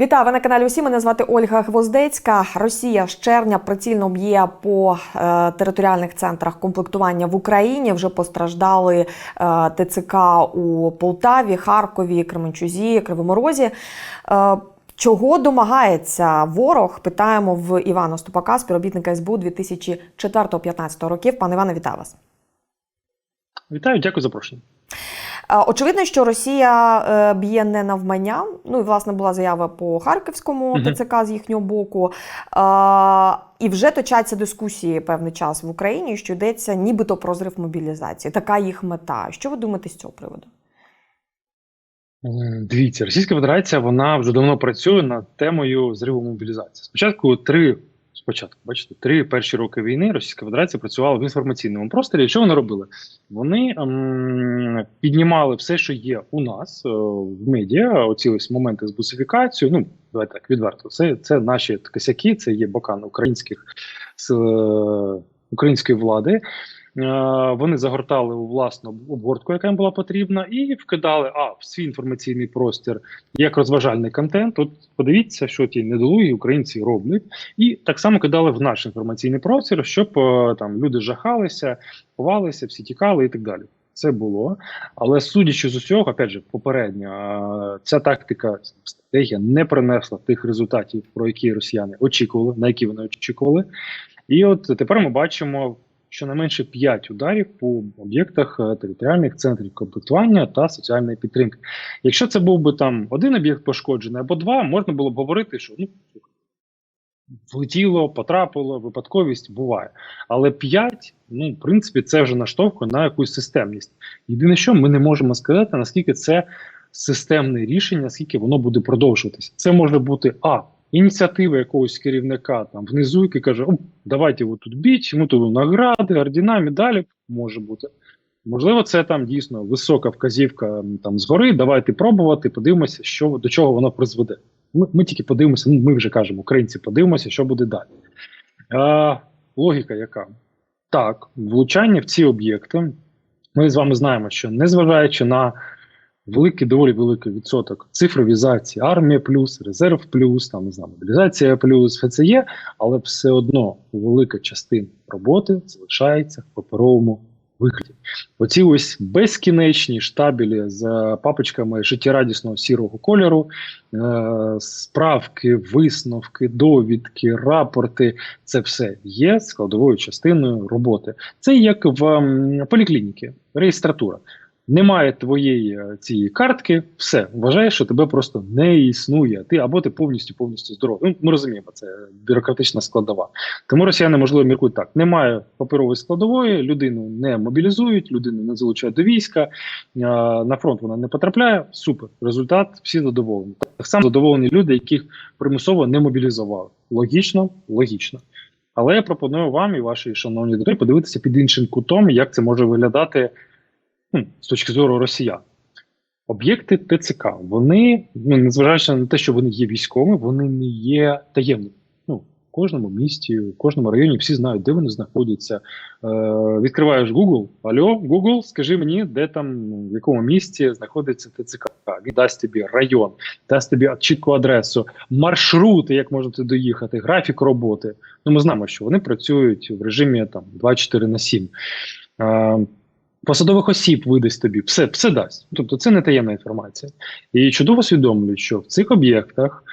Вітаю ви на каналі. Усі мене звати Ольга Гвоздецька. Росія з червня прицільно б'є по е, територіальних центрах комплектування в Україні. Вже постраждали е, ТЦК у Полтаві, Харкові, Кременчузі, Кривому Розі. Е, Чого домагається ворог? Питаємо в Івана Ступака, співробітника СБУ 2004-2015 років. Пане Іване, вітаю вас. Вітаю, дякую за запрошення. Е, Очевидно, що Росія е, б'є не навмання. Ну і власне була заява по харківському ТЦК з їхнього боку. Е, І вже точаться дискусії певний час в Україні, що йдеться нібито про зрив мобілізації. Така їх мета. Що ви думаєте з цього приводу? Дивіться, Російська Федерація вона вже давно працює над темою зриву мобілізації. Спочатку три спочатку, бачите, три перші роки війни Російська Федерація працювала в інформаційному просторі. Що вони робили? Вони ем, піднімали все, що є у нас е, в медіа. Оці ось моменти з бусифікацією. Ну давайте так відверто. Це, це наші косяки, це є бокан українських з е, української влади. Е, Вони загортали у власну обгортку, яка їм була потрібна, і вкидали а в свій інформаційний простір як розважальний контент. От подивіться, що ті недолугі українці роблять, і так само кидали в наш інформаційний простір, щоб е, там люди жахалися, ховалися, всі тікали і так далі. Це було, але судячи з усього, опять же, попередньо е, ця тактика стратегія не принесла тих результатів, про які росіяни очікували, на які вони очікували. І от тепер ми бачимо щонайменше 5 ударів по об'єктах е, територіальних центрів комплектування та соціальної підтримки. Якщо це був би там один об'єкт пошкоджений або два, можна було б говорити, що ну влетіло, потрапило, випадковість буває. Але 5, ну, в принципі, це вже наштовхує на якусь системність. Єдине, що ми не можемо сказати, наскільки це системне рішення, наскільки воно буде продовжуватися. Це може бути а. Ініціатива якогось керівника там внизу, який каже: О, давайте ви тут біть, ми тут награди, ордена, медалі може бути. Можливо, це там дійсно висока вказівка там згори. Давайте пробувати, подивимося, що до чого воно призведе. Ми, ми тільки подивимося, ну ми вже кажемо, українці, подивимося, що буде далі. А, логіка яка? Так, влучання в ці об'єкти. Ми з вами знаємо, що незважаючи на великий, доволі великий відсоток цифровізації, армія плюс, резерв плюс, там не знаю, мобілізація плюс, все це є, але все одно велика частина роботи залишається в паперовому вигляді. Оці ось безкінечні штабелі з папочками життєрадісного сірого кольору, е, справки, висновки, довідки, рапорти це все є складовою частиною роботи. Це як в м, поліклініці, реєстратура. Немає твоєї е, цієї картки, все вважаєш, що тебе просто не існує. Ти або ти повністю повністю здоровий. Ну, ми розуміємо, це бюрократична складова. Тому росіяни можливо міркують так: немає паперової складової, людину не мобілізують, людину не залучають до війська. е, На фронт вона не потрапляє. Супер. Результат всі задоволені. Так само задоволені люди, яких примусово не мобілізували. Логічно, логічно. Але я пропоную вам і вашій шановні друзі подивитися під іншим кутом, як це може виглядати з точки зору росіян. Об'єкти ТЦК, вони, ну, незважаючи на те, що вони є військовими, вони не є таємними. Ну, в кожному місті, в кожному районі всі знають, де вони знаходяться. Е, відкриваєш Google, алло, Google, скажи мені, де там, ну, в якому місті знаходиться ТЦК. Він дасть тобі район, дасть тобі чітку адресу, маршрути, як можете доїхати, графік роботи. Ну, ми знаємо, що вони працюють в режимі там 24 на 7. Е, Посадових осіб видасть тобі, все все дасть. Тобто це не таємна інформація. І чудово усвідомлюють, що в цих об'єктах,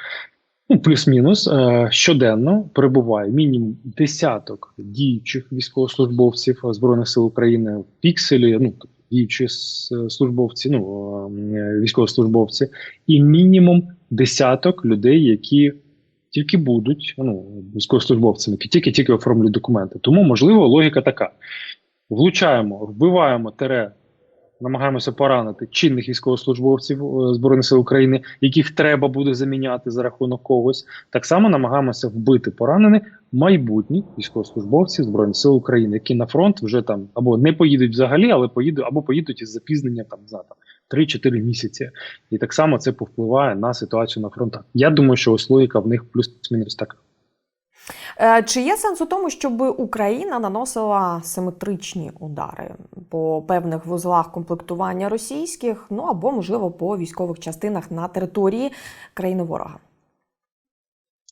ну плюс-мінус, е, щоденно перебуває мінімум десяток діючих військовослужбовців Збройних сил України в пікселі, ну тобто діючі службовці, ну е, військовослужбовці, і мінімум десяток людей, які тільки будуть ну, військовослужбовцями, які тільки-тільки оформлюють документи. Тому, можливо, логіка така влучаємо, вбиваємо тере, намагаємося поранити чинних військовослужбовців е, Збройних сил України, яких треба буде заміняти за рахунок когось. Так само намагаємося вбити поранених майбутніх військовослужбовців Збройних сил України, які на фронт вже там або не поїдуть взагалі, але поїдуть або поїдуть із запізненням там за там 3-4 місяці. І так само це повпливає на ситуацію на фронтах. Я думаю, що ось логіка в них плюс-мінус така. Е, Чи є сенс у тому, щоб Україна наносила симетричні удари по певних вузлах комплектування російських, ну або можливо по військових частинах на території країни ворога?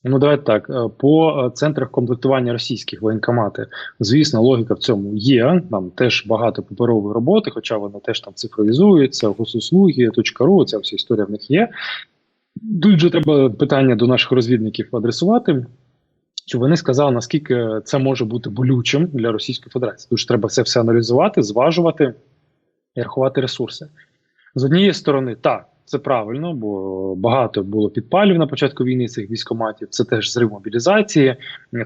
Ну, давайте так. е, По е, центрах комплектування російських воєнкомати, звісно, логіка в цьому є. Там теж багато паперової роботи, хоча вони теж там цифровізуються, госуслуги, .ру, ця вся історія в них є. Тут же треба питання до наших розвідників адресувати, щоб вони сказали, наскільки це може бути болючим для Російської Федерації. Дуже треба це все аналізувати, зважувати і рахувати ресурси. З однієї сторони, так, це правильно, бо багато було підпалів на початку війни цих військоматів. Це теж зрив мобілізації.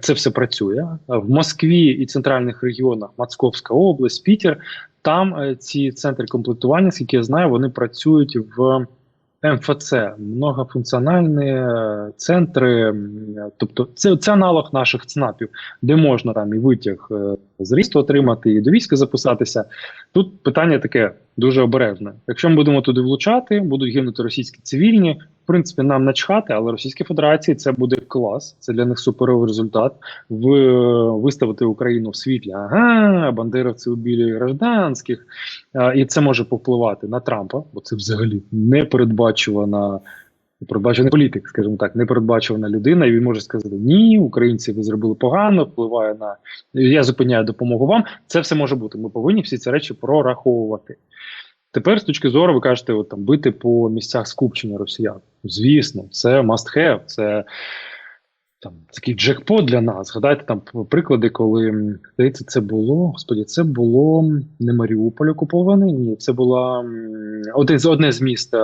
Це все працює в Москві і центральних регіонах, Московська область, Пітер. Там е, ці центри комплектування, скільки я знаю, вони працюють в МФЦ, многофункціональні е, центри. Тобто, це, це аналог наших ЦНАПів, де можна там і витяг е, з рісту отримати, і до війська записатися. Тут питання таке дуже обережне. Якщо ми будемо туди влучати, будуть гинути російські цивільні. В принципі, нам начхати, але Російській Федерації це буде клас. Це для них суперовий результат. В виставити Україну в світлі. Ага, бандеровці убили гражданських, а, і це може повпливати на Трампа, бо це взагалі непередбачувана. Передбачений політик, скажімо так, непередбачувана людина, і він може сказати: Ні, українці ви зробили погано, впливає на я зупиняю допомогу вам. Це все може бути. Ми повинні всі ці речі прораховувати. Тепер, з точки зору, ви кажете, от, там бити по місцях скупчення росіян. Звісно, це must have, це там такий джекпот для нас. Згадайте там приклади, коли здається, це було. Господі, це було не Маріуполь окупований. Ні, це була один з одне з міст е,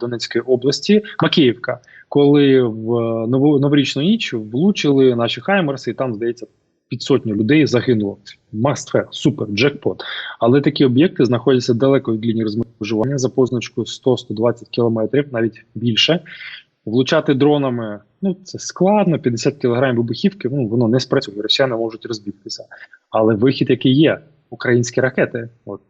Донецької області, Макіївка, коли в е, нову новорічну ніч влучили наші хаймерси, і там здається. Під сотню людей загинуло. Must супер, джекпот. Але такі об'єкти знаходяться далеко від лінії розмежування за позначкою 100-120 кілометрів, навіть більше. Влучати дронами ну це складно. 50 кілограмів вибухівки, ну воно не спрацює. Росіяни можуть розбігтися. Але вихід, який є, українські ракети. От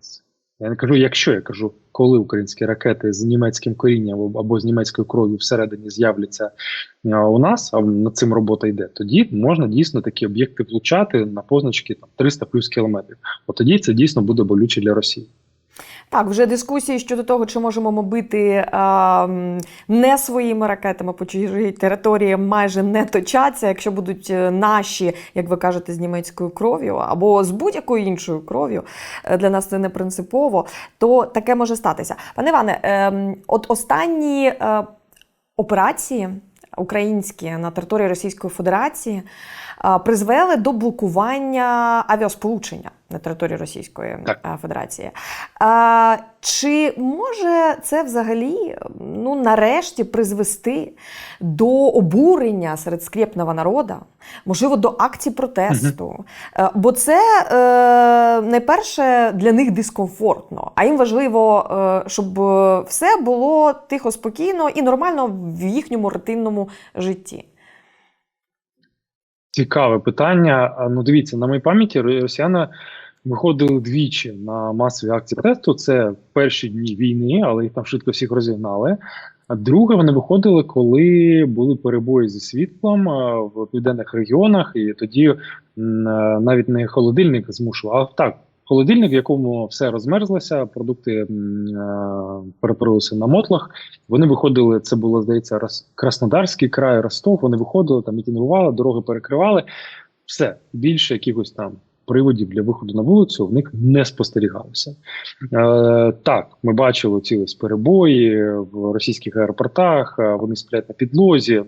я не кажу, якщо я кажу, коли українські ракети з німецьким корінням або- з німецькою кров'ю всередині з'являться у нас, а над цим робота йде, тоді можна дійсно такі об'єкти влучати на позначки там 300 плюс кілометрів. От тоді це дійсно буде болюче для Росії. Так, вже дискусії щодо того, чи можемо ми бити а, не своїми ракетами по чужій території, майже не точаться, якщо будуть е, наші, як ви кажете, з німецькою кров'ю або з будь-якою іншою кров'ю. е, Для нас це не принципово, то таке може статися. Пане Іване, ем, от останні е, операції українські на території Російської Федерації призвели до блокування авіасполучення на території Російської Так. Федерації. А, чи може це взагалі ну, нарешті призвести до обурення серед скрєпного народу, можливо, до акцій протесту? Е, Бо це е, найперше для них дискомфортно, а їм важливо, е, щоб все було тихо, спокійно і нормально в їхньому рутинному житті. Цікаве питання. Ну, дивіться, на моїй пам'яті росіяни виходили двічі на масові акції протесту. Це перші дні війни, але їх там швидко всіх розігнали. А друге, вони виходили, коли були перебої зі світлом в південних регіонах, і тоді е, навіть не холодильник змушував, так. Холодильник, в якому все розмерзлося, продукти е, перетворилися на мотлах. Вони виходили, це було, здається, Рос- Краснодарський край, Ростов. Вони виходили, там мітингували, дороги перекривали. Все більше якихось там приводів для виходу на вулицю в них не спостерігалося. Е, так, ми бачили ці ось перебої в російських аеропортах. е, Вони сплять на підлозі.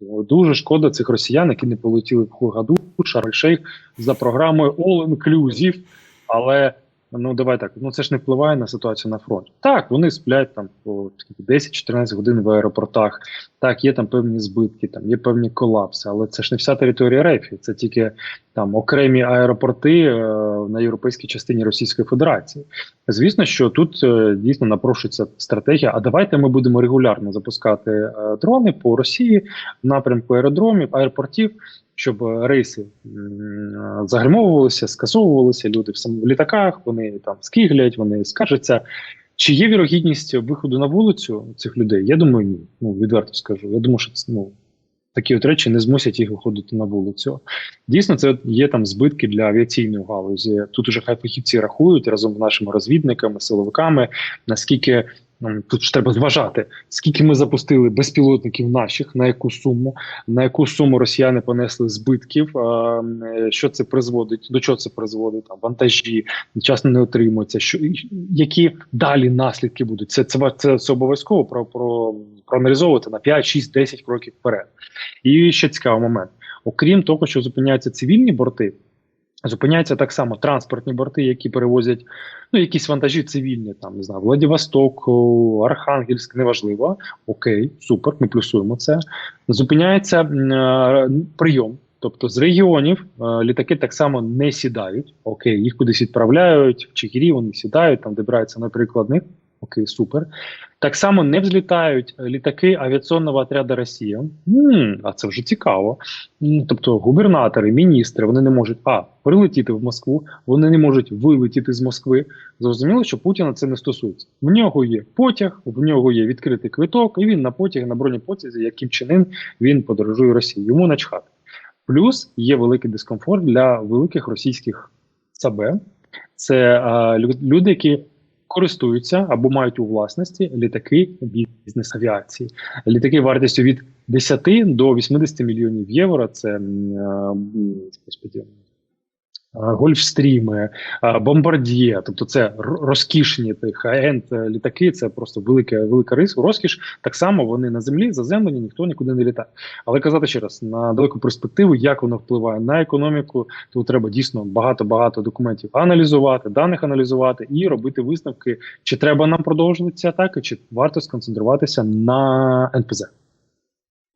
Ну дуже шкода цих росіян, які не полетіли в Хугаду, Шарль-Шейх за програмою All Inclusive, але. Ну, давай так. Ну це ж не впливає на ситуацію на фронті. Так, вони сплять там по 10-14 годин в аеропортах. Так, є там певні збитки, там є певні колапси, але це ж не вся територія РФ, це тільки там окремі аеропорти е, на європейській частині Російської Федерації. Звісно, що тут е, дійсно напрошується стратегія. А давайте ми будемо регулярно запускати е, дрони по Росії в напрямку аеродромів, аеропортів, щоб рейси е, скасовувалися. Люди в літаках, вони там скиглять, вони скаржаться. Чи є вірогідність виходу на вулицю цих людей? Я думаю, ні. Ну відверто скажу. Я думаю, що ну. Такі от речі не змусять їх виходити на вулицю. Дійсно, це є там збитки для авіаційної галузі. Тут уже хай фахівці рахують разом з нашими розвідниками, силовиками, наскільки Тут ж треба зважати, скільки ми запустили безпілотників наших, на яку суму, на яку суму росіяни понесли збитків, що це призводить, до чого це призводить, там вантажі вчасно не отримуються. Що які далі наслідки будуть? Це це, це, це обов'язково про, про проаналізовувати на 5, 6, 10 кроків вперед. І ще цікавий момент: окрім того, що зупиняються цивільні борти. Зупиняються так само транспортні борти, які перевозять ну, якісь вантажі цивільні, там не знаю, Владивосток, Архангельськ, неважливо. Окей, супер, ми плюсуємо це. Зупиняється е, прийом. Тобто з регіонів е, літаки так само не сідають. Окей, їх кудись відправляють, в Чигирі вони сідають, там добираються, наприклад, них. Окей, супер. Так само не взлітають літаки авіаційного отряду Росія. М, а це вже цікаво. Тобто губернатори, міністри вони не можуть а прилетіти в Москву, вони не можуть вилетіти з Москви. Зрозуміло, що Путіна це не стосується. В нього є потяг, в нього є відкритий квиток, і він на потяг, на бронепотязі, яким чином він подорожує Росії. Йому начхати. Плюс є великий дискомфорт для великих російських САБ. Це а, люди, які користуються або мають у власності літаки бізнес-авіації. Літаки вартістю від 10 до 80 мільйонів євро. Це е, господи, Гольфстріми, е, бомбардіє, тобто це розкішні тих енд літаки. Це просто велика велика рис, розкіш. Так само вони на землі заземлені, ніхто нікуди не літає. Але казати ще раз на далеку перспективу, як воно впливає на економіку, то треба дійсно багато багато документів аналізувати, даних аналізувати і робити висновки, чи треба нам продовжувати ці атаки, чи варто сконцентруватися на НПЗ.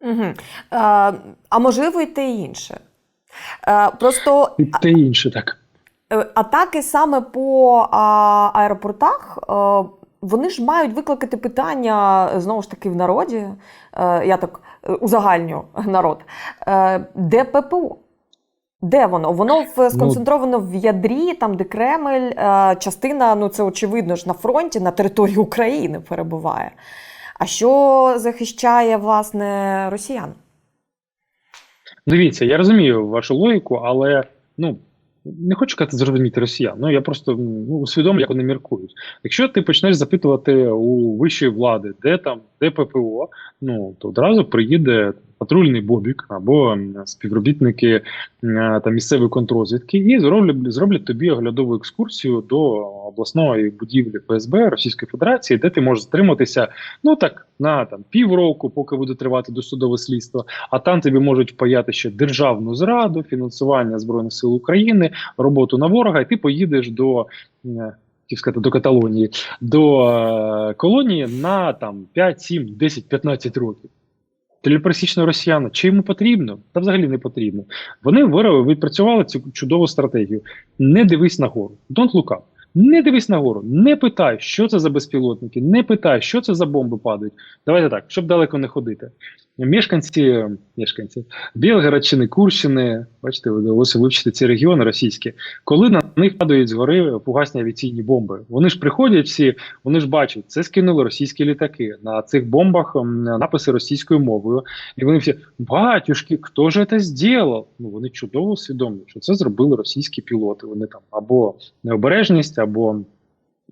Угу. Е, а можливо, і те інше. Е, просто те інше так. Е, Атаки саме по а, аеропортах, е, вони ж мають викликати питання знову ж таки в народі. Я так узагальню народ. Де ППО? Де воно? Воно сконцентровано в ядрі, там, де Кремль, частина, ну це очевидно ж на фронті, на території України перебуває. А що захищає власне росіян? Дивіться, я розумію вашу логіку, але ну не хочу казати зрозуміти росіян. Ну я просто ну, усвідомлю, як вони міркують. Якщо ти почнеш запитувати у вищої влади, де там, де ППО, ну то одразу приїде патрульний бобік або співробітники та місцевої контрозвідки і зроблять зроблять тобі оглядову екскурсію до обласної будівлі ФСБ Російської Федерації, де ти можеш затриматися ну так на там півроку, поки буде тривати досудове слідство. А там тобі можуть впаяти ще державну зраду, фінансування збройних сил України, роботу на ворога, і ти поїдеш до. Хотів сказати, до Каталонії, до е, колонії на там 5, 7, 10, 15 років. Для пересічного росіяна чи йому потрібно? Та взагалі не потрібно. Вони виробили, відпрацювали цю чудову стратегію. Не дивись нагору. Don't look up. Не дивись нагору, не питай, що це за безпілотники, не питай, що це за бомби падають. Давайте так, щоб далеко не ходити. Мешканці, мешканці Білгородщини, Курщини, бачите, вдалося вивчити ці регіони російські, коли на них падають згори фугасні авіаційні бомби. Вони ж приходять всі, вони ж бачать, це скинули російські літаки. На цих бомбах написи російською мовою. І вони всі, батюшки, хто ж це зробив? Ну вони чудово усвідомлюють, що це зробили російські пілоти. Вони там або необережність, або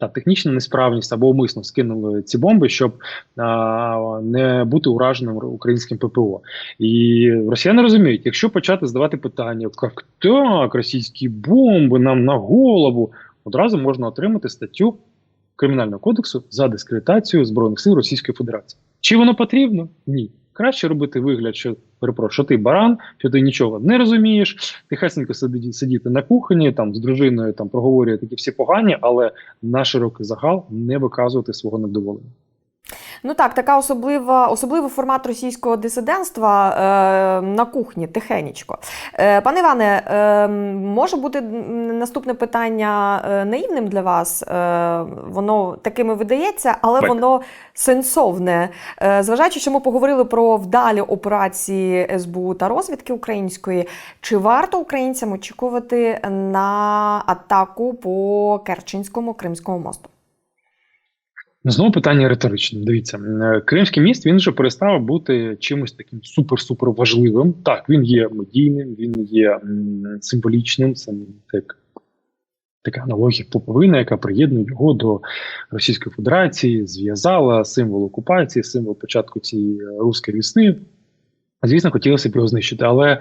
та технічна несправність або умисно скинули ці бомби, щоб а, не бути ураженим українським ППО. І росіяни розуміють, якщо почати здавати питання, як так, російські бомби нам на голову, одразу можна отримати статтю Кримінального кодексу за дискредитацію Збройних сил Російської Федерації. Чи воно потрібно? Ні. Краще робити вигляд, що перепрошую, що ти баран, що ти нічого не розумієш, Ти тихесенько сидіти, сидіти на кухні, там з дружиною там проговорює такі всі погані, але на широкий загал не виказувати свого невдоволення. Ну так, така особлива, особливий формат російського дисидентства е, на кухні, тихенечко. Е, пане Іване, е, може бути наступне питання е, наївним для вас. Е, воно такими видається, але Так. воно сенсовне. Е, зважаючи, що ми поговорили про вдалі операції СБУ та розвідки української, чи варто українцям очікувати на атаку по Керченському Кримському мосту? Знову питання риторичне. Дивіться, е, Кримський міст він вже перестав бути чимось таким супер-супер важливим. Так, він є медійним, він є символічним, це як така аналогія поповина, яка приєднує його до Російської Федерації, зв'язала символ окупації, символ початку цієї е, руської вісни. Звісно, хотілося б його знищити, але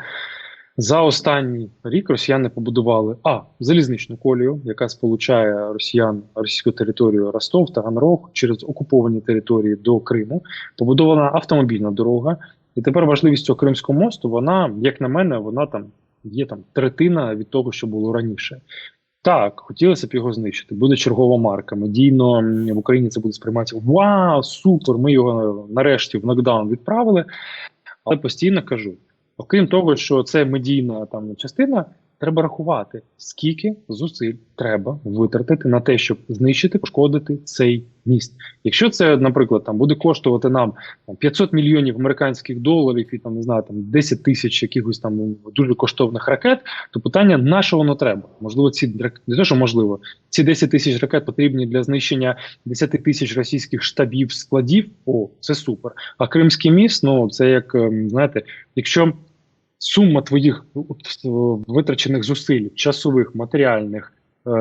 за останній рік росіяни побудували а залізничну колію, яка сполучає росіян російську територію Ростов та Ганрог через окуповані території до Криму. Побудована автомобільна дорога. І тепер важливість цього Кримського мосту, вона, як на мене, вона там є там третина від того, що було раніше. Так, хотілося б його знищити. Буде чергова марка. Медійно в Україні це буде сприйматися Вау, супер! Ми його нарешті в нокдаун відправили. Але постійно кажу: окрім того, що це медійна там частина, треба рахувати, скільки зусиль треба витратити на те, щоб знищити, пошкодити цей міст. Якщо це, наприклад, там буде коштувати нам там, 500 мільйонів американських доларів і там не знаю, там 10 тисяч якихось там дуже коштовних ракет, то питання на що воно треба? Можливо, ці не те, що можливо, ці 10 тисяч ракет потрібні для знищення 10 тисяч російських штабів, складів. О, це супер. А Кримський міст, ну це як ем, знаєте, якщо сума твоїх е, витрачених зусиль, часових, матеріальних, е,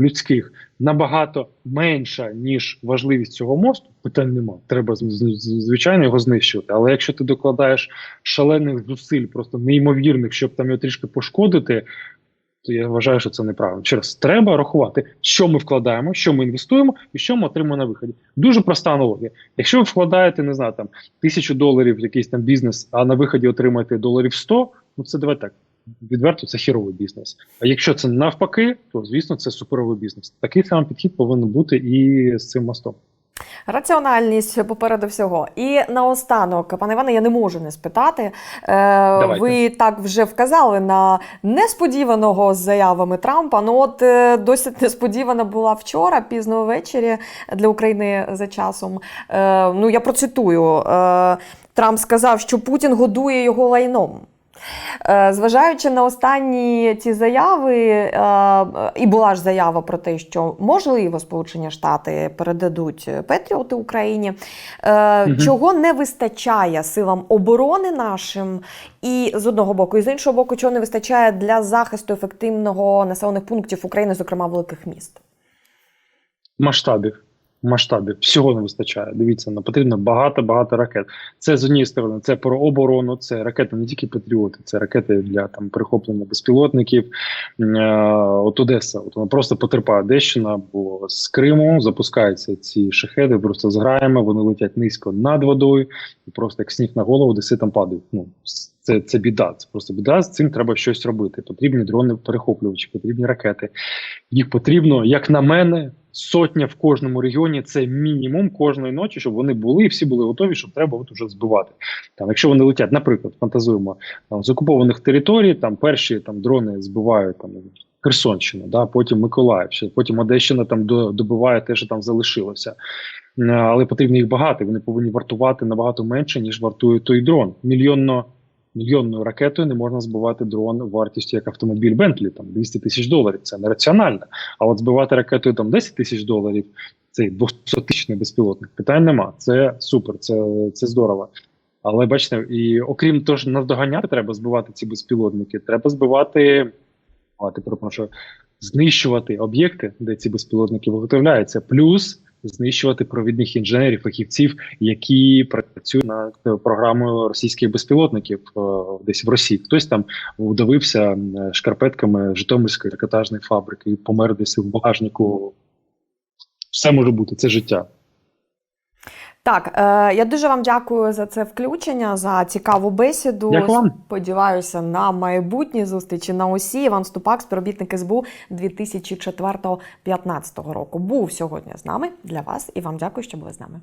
людських набагато менша, ніж важливість цього мосту, питань нема. Треба звичайно його знищувати. Але якщо ти докладаєш шалених зусиль, просто неймовірних, щоб там його трішки пошкодити. То я вважаю, що це неправильно. Ще раз, треба рахувати, що ми вкладаємо, що ми інвестуємо і що ми отримуємо на виході. Дуже проста аналогія. Якщо ви вкладаєте, не знаю, там тисячу доларів в якийсь там бізнес, а на виході отримаєте доларів 100, ну це давай так. Відверто це хіровий бізнес. А якщо це навпаки, то звісно це суперовий бізнес. Такий самий підхід повинен бути і з цим мостом. Раціональність попереду всього. І наостанок, пане Іване, я не можу не спитати. Е, Давайте. ви так вже вказали на несподіваного з заявами Трампа. Ну от е, досить несподівана була вчора, пізно ввечері для України за часом. Е, ну я процитую: Трамп сказав, що Путін годує його лайном. Е, Зважаючи на останні ці заяви, е, і була ж заява про те, що можливо Сполучені Штати передадуть Петріоти Україні, Мгм. чого не вистачає силам оборони нашим, і з одного боку, і з іншого боку, чого не вистачає для захисту ефективного населених пунктів України, зокрема великих міст. масштабів. Масштабів всього не вистачає. Дивіться, нам потрібно багато багато ракет. Це з однієї сторони, це про оборону, це ракети не тільки патріоти, це ракети для там перехоплення безпілотників. Е, от Одеса, от вона просто потерпає Одещина, бо з Криму запускаються ці шахеди, просто граями, вони летять низько над водою, і просто як сніг на голову, деси там падають. Ну це, це біда. Це просто біда. З цим треба щось робити. Потрібні дрони перехоплювачі, потрібні ракети. Їх потрібно, як на мене, сотня в кожному регіоні. Це мінімум кожної ночі, щоб вони були і всі були готові, щоб треба от уже збивати. Там, якщо вони летять, наприклад, фантазуємо там, з окупованих територій, там перші там дрони збивають там. Херсонщина, да, потім Миколаїв, ще потім Одещина там до, добиває те, що там залишилося. Але потрібно їх багато. Вони повинні вартувати набагато менше, ніж вартує той дрон. Мільйонно мільйонною ракетою не можна збивати дрон вартістю як автомобіль Бентлі, там 200 тисяч доларів. Це нераціонально. А от збивати ракетою там 10 тисяч доларів, цей 200 тисячний безпілотник. Питань нема. Це супер, це, це здорово. Але бачите, і окрім того, що наздоганяти треба збивати ці безпілотники, треба збивати, перепрошую, знищувати об'єкти, де ці безпілотники виготовляються, плюс знищувати провідних інженерів, фахівців, які працюють над програмою російських безпілотників е, десь в Росії. Хтось там вдавився шкарпетками Житомирської трикотажної фабрики і помер десь в багажнику. Все може бути, це життя. Так, е, я дуже вам дякую за це включення, за цікаву бесіду. Дякую вам. Сподіваюся на майбутні зустрічі на усі. Іван Ступак, співробітник СБУ 2004-2015 року. Був сьогодні з нами для вас і вам дякую, що були з нами.